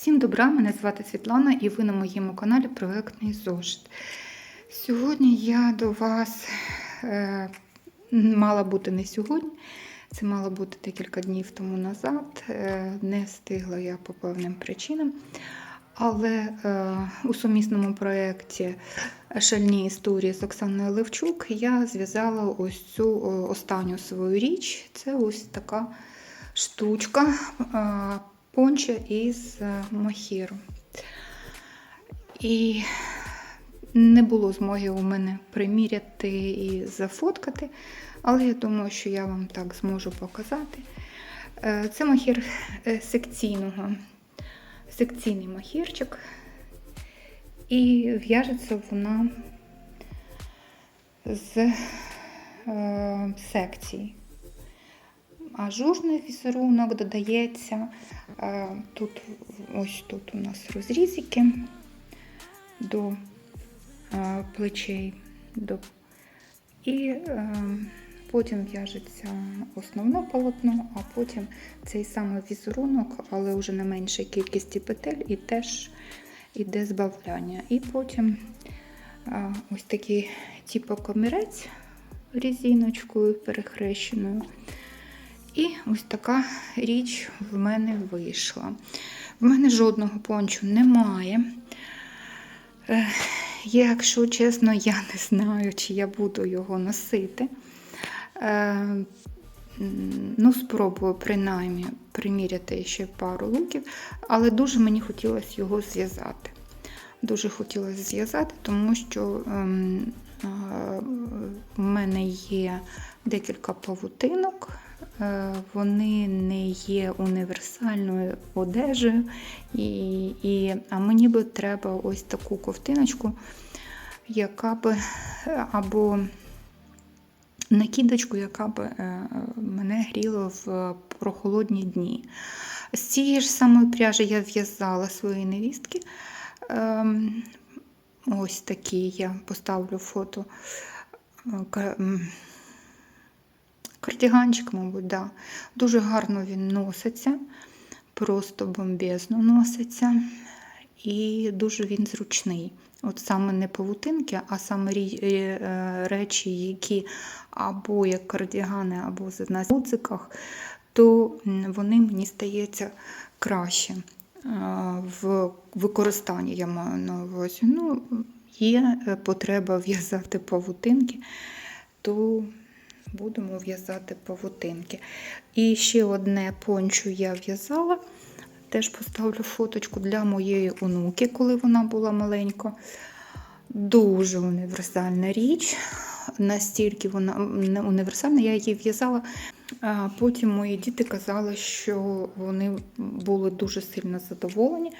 Всім добра, мене звати Світлана і ви на моєму каналі Проектний зошит. Сьогодні я до вас е, мала бути не сьогодні, це мало бути декілька днів тому назад. Е, не встигла я по певним причинам. Але е, у сумісному проєкті Шальні історії з Оксаною Левчук я зв'язала ось цю останню свою річ. Це ось така штучка е, понча із е, мохіру. І не було змоги у мене приміряти і зафоткати, але я думаю, що я вам так зможу показати. Е, Це мохір е, секційного, секційний мохірчик. І в'яжеться вона з секцій. Ажурний візерунок додається. Е, тут ось тут у нас розрізики до е, плечей. До, і е, потім в'яжеться основне полотно, а потім цей самий візерунок, але вже на меншій кількості петель, і теж іде збавляння. І потім ось такий типу комірець різиночкою перехрещеною. І ось така річ в мене вийшла. В мене жодного пончу немає. Е, Якщо чесно, я не знаю, чи я буду його носити. Е, Ну, спробую принаймні приміряти ще пару луків, але дуже мені хотілося його зв'язати. Дуже хотілося зв'язати, тому що ем, е, в мене є декілька павутинок. Е, Вони не є універсальною одежею, і, і, а мені би треба ось таку ковтиночку, яка би е, або накидочку, яка би е, мене гріла в прохолодні дні. З цієї ж самої пряжі я в'язала свої невістки. Ем, Ось такі я поставлю фото. Кардіганчик, мабуть, да. дуже гарно він носиться, просто бомбезно носиться. І дуже він зручний. От саме не павутинки, а саме е, е, речі, які або як кардігани, або на гудзиках, то вони мені стається краще е, в використанні, я маю на увазі. Ну, є потреба в'язати павутинки, то будемо в'язати павутинки. І ще одне пончо я в'язала. Теж поставлю фоточку для моєї онуки, коли вона була маленька. Дуже універсальна річ. Настільки вона не універсальна, я її в'язала. А Потім мої діти казали, що вони були дуже сильно задоволені,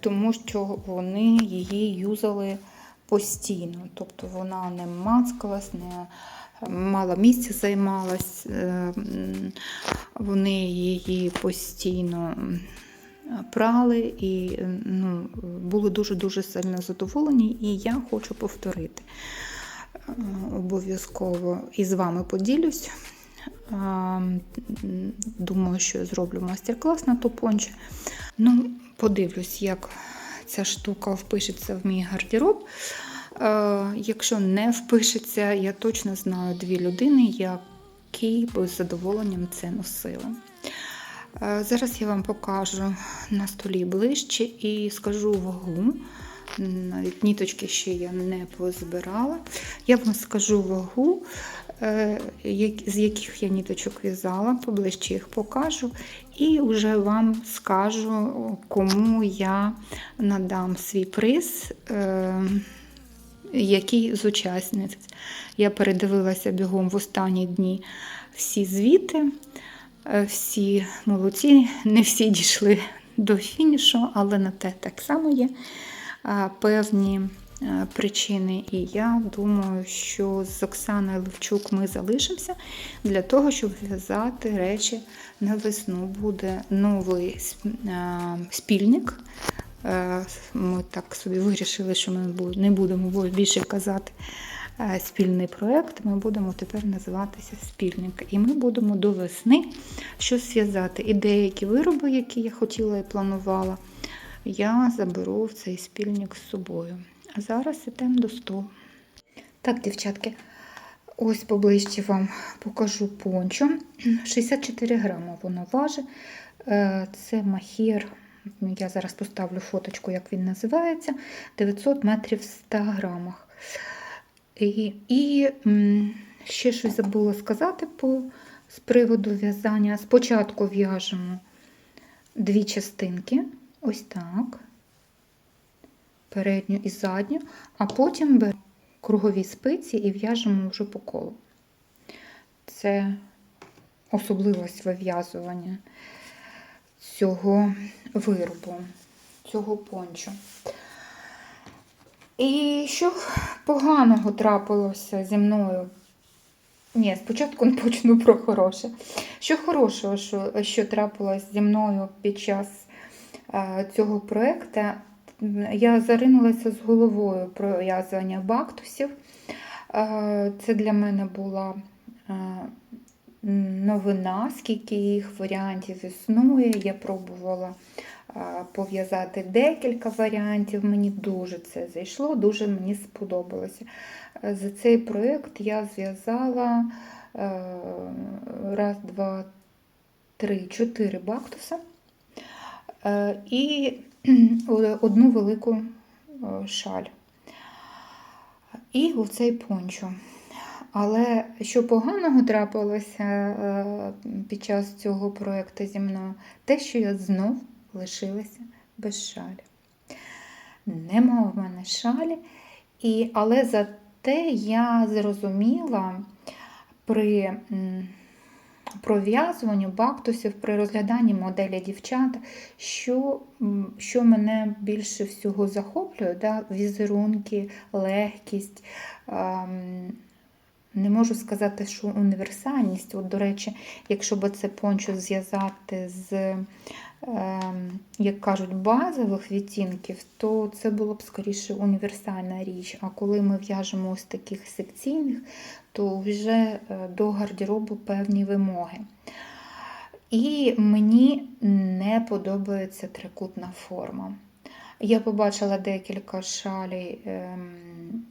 тому що вони її юзали постійно. Тобто вона не мацкалась, не мало місця займалась, е, вони її постійно прали і е, ну, були дуже-дуже сильно задоволені, і я хочу повторити. Е, Обов'язково і з вами поділюсь. Е, Думаю, що я зроблю майстер-клас на топонче. Ну, подивлюсь, як ця штука впишеться в мій гардероб. Е, Якщо не впишеться, я точно знаю дві людини, які б з задоволенням це носили. Е, Зараз я вам покажу на столі ближче і скажу вагу. Навіть ніточки ще я не позбирала. Я вам скажу вагу, з яких я ніточок в'язала, поближче їх покажу, і вже вам скажу, кому я надам свій приз. е, який з учасниць. Я передивилася бігом в останні дні всі звіти, Е, всі молодці, не всі дійшли до фінішу, але на те так само є е, певні е, причини. І я думаю, що з Оксаною Левчук ми залишимося для того, щоб в'язати речі на весну. Буде новий е, спільник. Е, Ми так собі вирішили, що ми не будемо більше казати е, спільний проєкт. Ми будемо тепер називатися спільник. І ми будемо до весни щось зв'язати. І деякі вироби, які я хотіла і планувала я заберу в цей спільник з собою. Зараз ідемо до столу. Так, дівчатки, ось поближче вам покажу пончо. 64 грама воно важить. Е, Це махір. Я зараз поставлю фоточку, як він називається. 900 метрів в 100 грамах. І, і ще щось забула сказати по, з приводу в'язання. Спочатку в'яжемо дві частинки, ось так, передню і задню, а потім беремо кругові спиці і в'яжемо вже по колу. Це особливість вив'язування цього виробу, цього пончо. І що поганого трапилося зі мною? Ні, спочатку почну про хороше. Що хорошого, що, що трапилось зі мною під час е, цього проєкту, я заринулася з головою про в'язання бактусів. Е, це для мене була е, новина, скільки їх варіантів існує. Я пробувала е, пов'язати декілька варіантів. Мені дуже це зайшло, дуже мені сподобалося. За цей проєкт я зв'язала раз, два, три, чотири бактуса і одну велику е, шаль. І оцей пончо. Але що поганого трапилося е, під час цього проєкту зі мною, те, що я знов лишилася без шалі. Нема в мене шалі, і, але зате я зрозуміла при м, пров'язуванні бактусів, при розгляданні моделі дівчат, що, що мене більше всього захоплює, да, візерунки, легкість. ем, не можу сказати, що універсальність. От, до речі, якщо б це пончо зв'язати з, е, як кажуть, базових відтінків, то це було б скоріше універсальна річ. А коли ми в'яжемо ось таких секційних, то вже е, до гардеробу певні вимоги. І мені не подобається трикутна форма. Я побачила декілька шалей. Ем,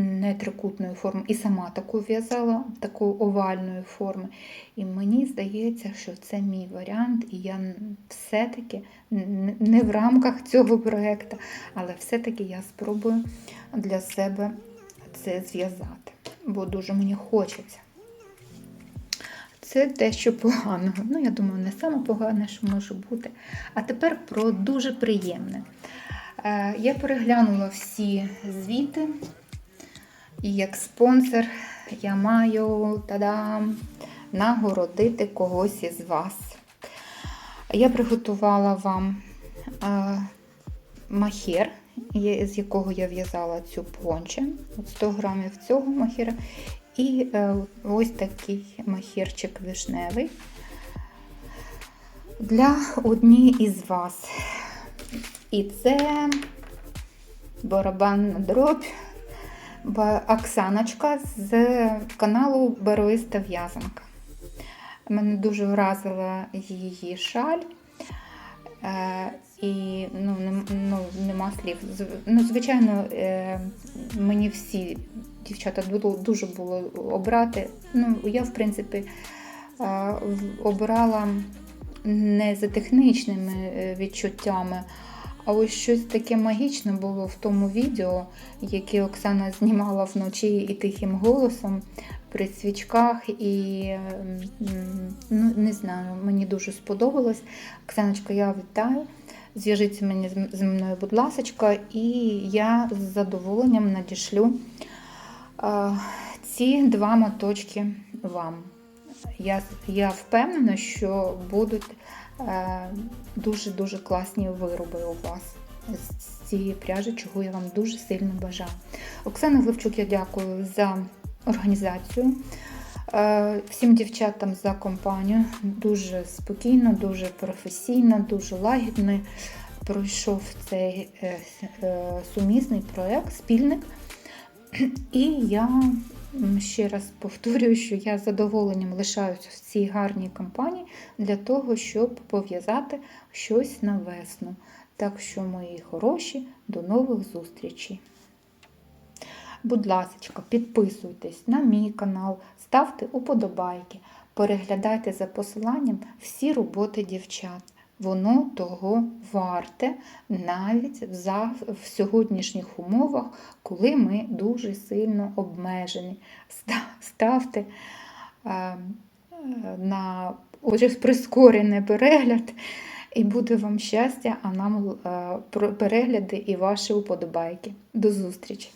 не трикутної форми, і сама таку в'язала, такої овальної форми. І мені здається, що це мій варіант, і я все-таки не в рамках цього проєкту, але все-таки я спробую для себе це зв'язати, бо дуже мені хочеться. Це те, що поганого. Ну, я думаю, не саме погане, що може бути. А тепер про дуже приємне. Е, Я переглянула всі звіти. І як спонсор я маю та-дам, нагородити когось із вас. Я приготувала вам е, махер, з якого я в'язала цю понче. 100 грамів цього махера. І е, ось такий махерчик вишневий для одні із вас. І це барабанна дробь. Оксаночка з каналу Барвиста В'язанка. Мене дуже вразила її шаль. Е, і ну, ну, нема слів. Ну, Звичайно, е, мені всі дівчата дуже було обрати. Ну, Я, в принципі, е, обирала не за технічними відчуттями. А ось щось таке магічне було в тому відео, яке Оксана знімала вночі і тихим голосом при свічках. І ну, не знаю, мені дуже сподобалось. Оксаночка, я вітаю. Зв'яжіться мені з мною, будь ласка, і я з задоволенням надішлю ці два моточки вам. Я, Я впевнена, що будуть. Дуже-дуже класні вироби у вас з цієї пряжі, чого я вам дуже сильно бажаю. Оксана Глевчук, я дякую за організацію. Е, всім дівчатам за компанію. Дуже спокійно, дуже професійно, дуже лагідно пройшов цей е, е, сумісний проєкт, спільник. І я ще раз повторюю, що я з задоволенням лишаюся в цій гарній компанії для того, щоб пов'язати щось на весну. Так що, мої хороші, до нових зустрічей! Будь ласка, підписуйтесь на мій канал, ставте уподобайки, переглядайте за посиланням всі роботи дівчат. Воно того варте навіть в, сьогоднішніх умовах, коли ми дуже сильно обмежені. Ставте е, е, на прискорений перегляд, і буде вам щастя, а нам е, перегляди і ваші уподобайки. До зустрічі!